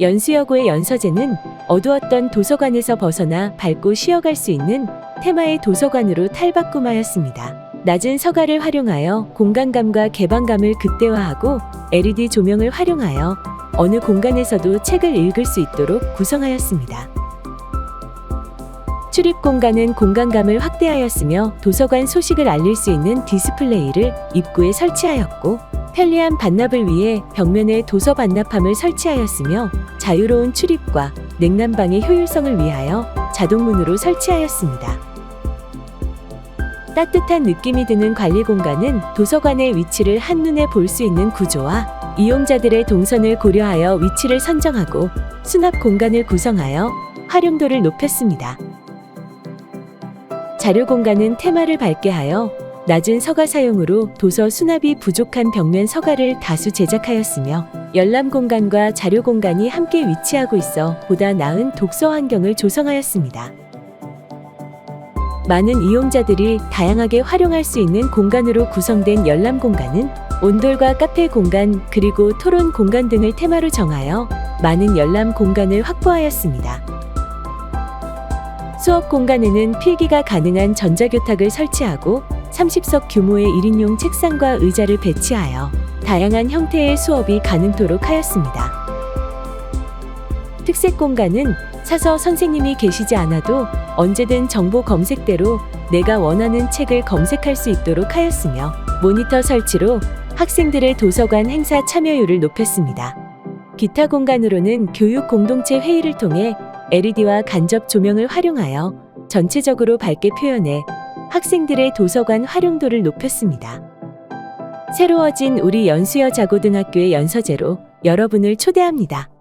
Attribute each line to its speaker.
Speaker 1: 연수여고의 연서재는 어두웠던 도서관에서 벗어나 밝고 쉬어갈 수 있는 테마의 도서관으로 탈바꿈하였습니다. 낮은 서가를 활용하여 공간감과 개방감을 극대화하고 LED 조명을 활용하여 어느 공간에서도 책을 읽을 수 있도록 구성하였습니다. 출입 공간은 공간감을 확대하였으며 도서관 소식을 알릴 수 있는 디스플레이를 입구에 설치하였고 편리한 반납을 위해 벽면에 도서 반납함을 설치하였으며 자유로운 출입과 냉난방의 효율성을 위하여 자동문으로 설치하였습니다. 따뜻한 느낌이 드는 관리 공간은 도서관의 위치를 한눈에 볼 수 있는 구조와 이용자들의 동선을 고려하여 위치를 선정하고 수납 공간을 구성하여 활용도를 높였습니다. 자료 공간은 테마를 밝게 하여 낮은 서가 사용으로 도서 수납이 부족한 벽면 서가를 다수 제작하였으며 열람 공간과 자료 공간이 함께 위치하고 있어 보다 나은 독서 환경을 조성하였습니다. 많은 이용자들이 다양하게 활용할 수 있는 공간으로 구성된 열람 공간은 온돌과 카페 공간 그리고 토론 공간 등을 테마로 정하여 많은 열람 공간을 확보하였습니다. 수업 공간에는 필기가 가능한 전자교탁을 설치하고 30석 규모의 1인용 책상과 의자를 배치하여 다양한 형태의 수업이 가능토록 하였습니다. 특색 공간은 사서 선생님이 계시지 않아도 언제든 정보 검색대로 내가 원하는 책을 검색할 수 있도록 하였으며 모니터 설치로 학생들의 도서관 행사 참여율을 높였습니다. 기타 공간으로는 교육 공동체 회의를 통해 LED와 간접 조명을 활용하여 전체적으로 밝게 표현해 학생들의 도서관 활용도를 높였습니다. 새로워진 우리 연수여 자고등학교의 연서재로 여러분을 초대합니다.